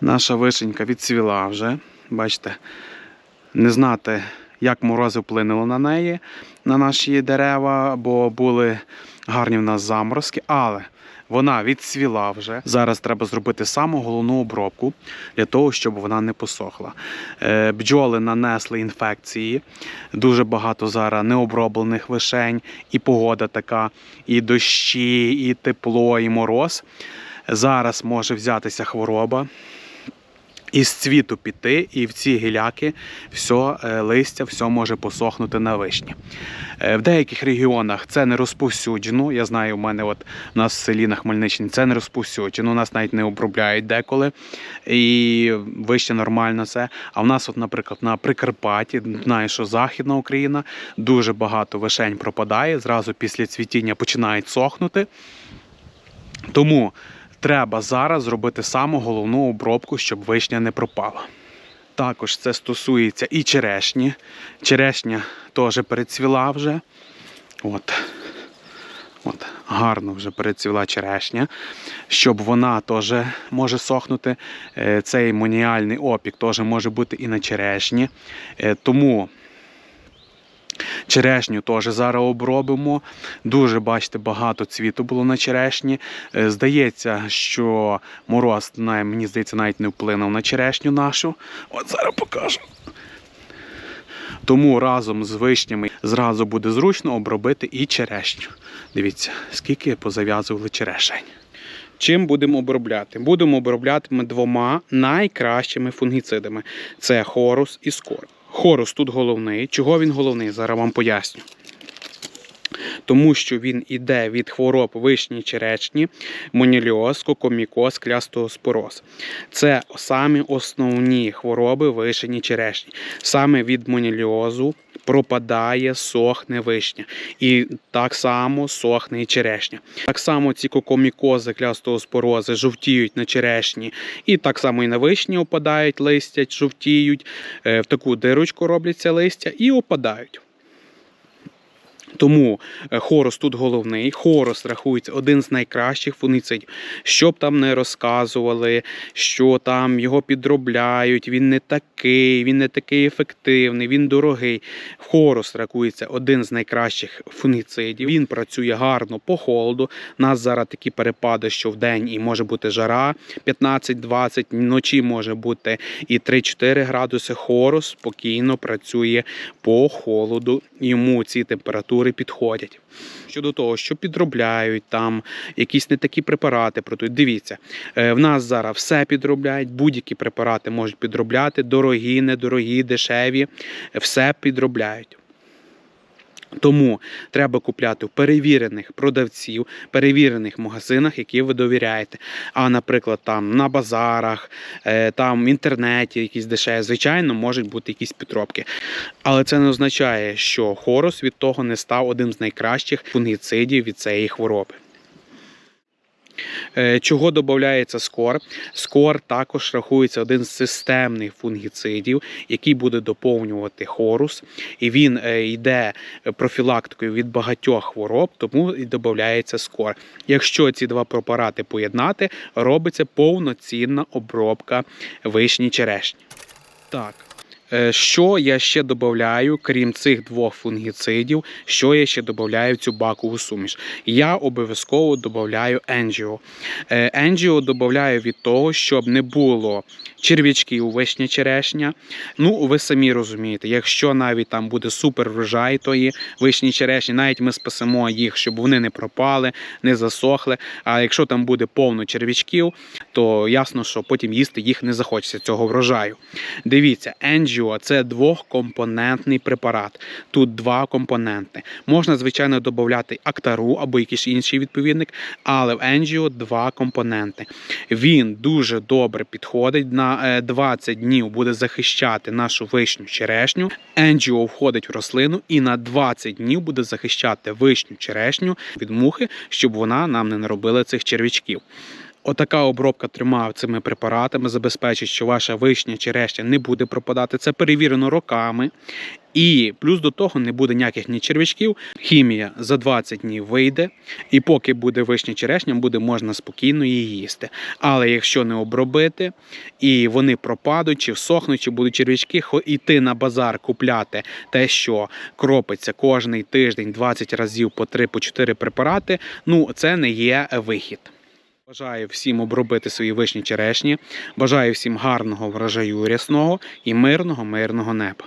Наша вишенька відцвіла вже. Бачите, не знати, як морози вплинули на неї, на наші дерева, бо були гарні в нас заморозки, але вона відцвіла вже. Зараз треба зробити саму головну обробку для того, щоб вона не посохла. Е, Бджоли нанесли інфекції. Дуже багато зараз необроблених вишень, і погода така, і дощі, і тепло, і мороз. Зараз може взятися хвороба. Із цвіту піти, і в ці гіляки все листя, все може посохнути на вишні. Е, В деяких регіонах це не розповсюджено. Я знаю, у мене от у нас в селі на Хмельниччині це не розповсюджено. У нас навіть не обробляють деколи. І вище нормально це. А в нас, от, наприклад, на Прикарпатті, знаю, що Західна Україна, дуже багато вишень пропадає. Зразу після цвітіння починають сохнути. Тому треба зараз зробити саму головну обробку, щоб вишня не пропала. Також це стосується і черешні. Черешня теж перецвіла вже. От. От, гарно вже перецвіла черешня. Щоб вона теж може сохнути. Е, Цей моніальний опік теж може бути і на черешні. Е, Тому Черешню теж зараз обробимо. Дуже, бачите, багато цвіту було на черешні. Е, Здається, що мороз, мені здається, навіть не вплинув на черешню нашу. От зараз покажу. Тому разом з вишнями зразу буде зручно обробити і черешню. Дивіться, скільки позав'язували черешень. Чим будемо обробляти? Будемо обробляти двома найкращими фунгіцидами: це хорус і скор. Хорус тут головний. Чого він головний? Зараз вам поясню. Тому що він іде від хвороб вишні черечні, моніліоз, кокомікоз, клястоспороз. Це самі основні хвороби вишені черешні. Саме від моніліозу пропадає, сохне вишня. І так само сохне і черешня. Так само ці кокомікози, клястоспорози жовтіють на черешні, і так само і на вишні опадають листя, жовтіють, е, в таку дирочку робляться листя і опадають. Тому хорос тут головний. Хорос рахується один з найкращих фунгіцидів. Що б там не розказували, що там його підробляють, він не такий, він не такий ефективний, він дорогий. Хорус рахується один з найкращих фунгіцидів. Він працює гарно по холоду. У нас зараз такі перепади, що в день і може бути жара 15-20, вночі може бути і 3-4 градуси. Хорус спокійно працює по холоду. Йому ці температури підходять. Щодо того, що підробляють там якісь не такі препарати. Дивіться, е, в нас зараз все підробляють, будь-які препарати можуть підробляти, дорогі, недорогі, дешеві, все підробляють. Тому треба купляти в перевірених продавців, перевірених магазинах, які ви довіряєте. А, наприклад, там на базарах, е, там в інтернеті якісь дешеві, звичайно, можуть бути якісь підробки. Але це не означає, що хорус від того не став одним з найкращих фунгіцидів від цієї хвороби. Е, Чого додається скор? Скор також рахується один з системних фунгіцидів, який буде доповнювати хорус, і він е, йде профілактикою від багатьох хвороб, тому і додається скор. Якщо ці два препарати поєднати, робиться повноцінна обробка вишні черешні. Так. Е, Що я ще додаю, крім цих двох фунгіцидів, що я ще додаю в цю бакову суміш? Я обов'язково додаю енджіо. Енджіо додаю від того, щоб не було черв'ячків вишня черешня. Ну, ви самі розумієте, якщо навіть там буде супер врожай тої вишні черешні, навіть ми спасемо їх, щоб вони не пропали, не засохли. А якщо там буде повно черв'ячків, то ясно, що потім їсти їх не захочеться цього врожаю. Дивіться, Енджіо це двохкомпонентний препарат. Тут два компоненти. Можна, звичайно, додати актару або якийсь інший відповідник, але в Енджіо два компоненти. Він дуже добре підходить на е, 20 днів, буде захищати нашу вишню черешню. Енджіо входить в рослину і на 20 днів буде захищати вишню черешню від мухи, щоб вона нам не наробила цих черв'ячків. Отака обробка трьома цими препаратами забезпечить, що ваша вишня чи решта не буде пропадати. Це перевірено роками. І плюс до того не буде ніяких ні червячків. Хімія за 20 днів вийде, і поки буде вишня черешня, буде можна спокійно її їсти. Але якщо не обробити, і вони пропадуть, чи всохнуть, чи будуть червячки, іти на базар купляти те, що кропиться кожний тиждень 20 разів по 3 по 4 препарати, ну це не є вихід. Бажаю всім обробити свої вишні черешні. Бажаю всім гарного врожаю рясного і мирного, мирного неба.